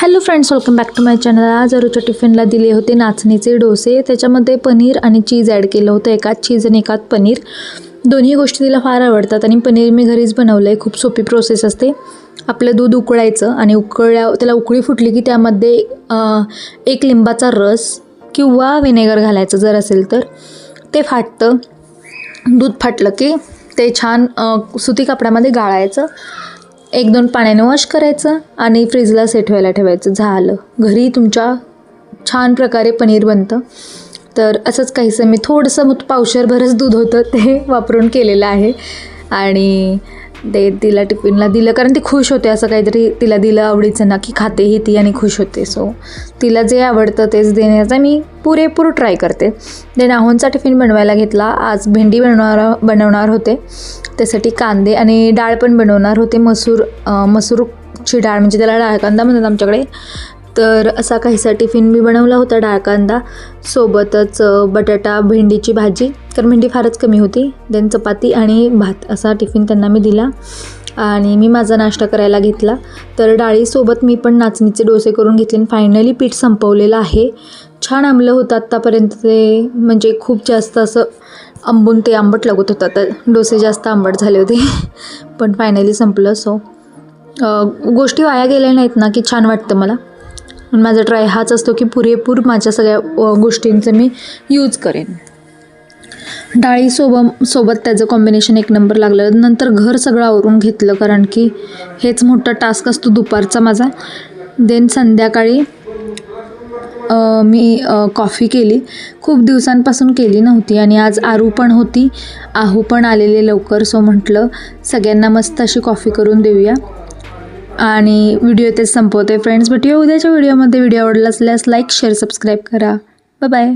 Hello friends welcome back to my channel. आज रोजच्या टिफिनला दिले होते नाचणीचे डोसे. त्याच्यामध्ये पनीर आणि चीज ॲड केलं होतं एकात चीज आणि एकात पनीर. दोन्ही गोष्टी तिला फार आवडतात आणि पनीर मी घरीच बनवलं आहे खूप सोपी प्रोसेस असते. आपलं दूध उकळायचं आणि उकळल्या त्याला उकळी फुटली की त्यामध्ये एक लिंबाचा रस किंवा व्हिनेगर घालायचं जर असेल तर. ते फाटतं. दूध फाटलं की ते छान सुती कपड्यामध्ये गाळायचं. एक दोन पाण्याने वॉश करायचं आणि फ्रीजला सेट व्हायला ठेवायचं. झालं. घरी तुमच्या छान प्रकारे पनीर बनतं. तर असंच काहीसं मी थोडंसं मग पावशरभरच दूध होतं ते वापरून केलेलं आहे. आणि ते तिला टिफिनला दिलं कारण ती खुश होते असं काहीतरी तिला दिलं आवडीचं ना की खातेही ती आणि खुश होते. सो तिला जे आवडतं तेच देण्याचा मी पुरेपूर ट्राय करते. देन आहोंचा टिफिन बनवायला घेतला. आज भेंडी बनवणार बनवणार होते. त्यासाठी कांदे आणि डाळ पण बनवणार होते. मसूर मसूरची डाळ म्हणजे त्याला डाळ कांदा म्हणतात आमच्याकडे. तर असा काहीसा टिफिन मी बनवला होता डाळ कांदा. सोबतच बटाटा भेंडीची भाजी. तर भेंडी फारच कमी होती. देन चपाती आणि भात असा टिफिन त्यांना मी दिला. आणि मी माझा नाश्ता करायला घेतला. तर डाळीसोबत मी पण नाचणीचे डोसे करून घेतले आणि फायनली पीठ संपवलेलं आहे. छान आंबलं होतं आत्तापर्यंत ते. म्हणजे खूप जास्त असं आंबून ते आंबट लागत होतं. तर डोसे जास्त आंबट झाले होते. पण फायनली संपलं. सो गोष्टी वाया गेल्या नाहीत ना की छान वाटतं मला. माझा ट्राय हाच असतो की पुरेपूर माझ्या सगळ्या गोष्टींचं मी यूज करेन. डाळीसोबत सोबत त्याचं कॉम्बिनेशन एक नंबर लागलं. नंतर घर सगळं आवरून घेतलं कारण की हेच मोठा टास्क असतो दुपारचा माझा. देन संध्याकाळी मी कॉफी केली. खूप दिवसांपासून केली नव्हती आणि आज आरू पण होती. आहू पण आलेले लवकर सो म्हटलं सगळ्यांना मस्त अशी कॉफी करून देऊया. आणि व्हिडिओ तेच संपवते. फ्रेंड्स भेटूया उद्याच्या व्हिडिओमध्ये व्हिडिओ आवडला असल्यास लाईक शेअर सबस्क्राईब करा. Bye bye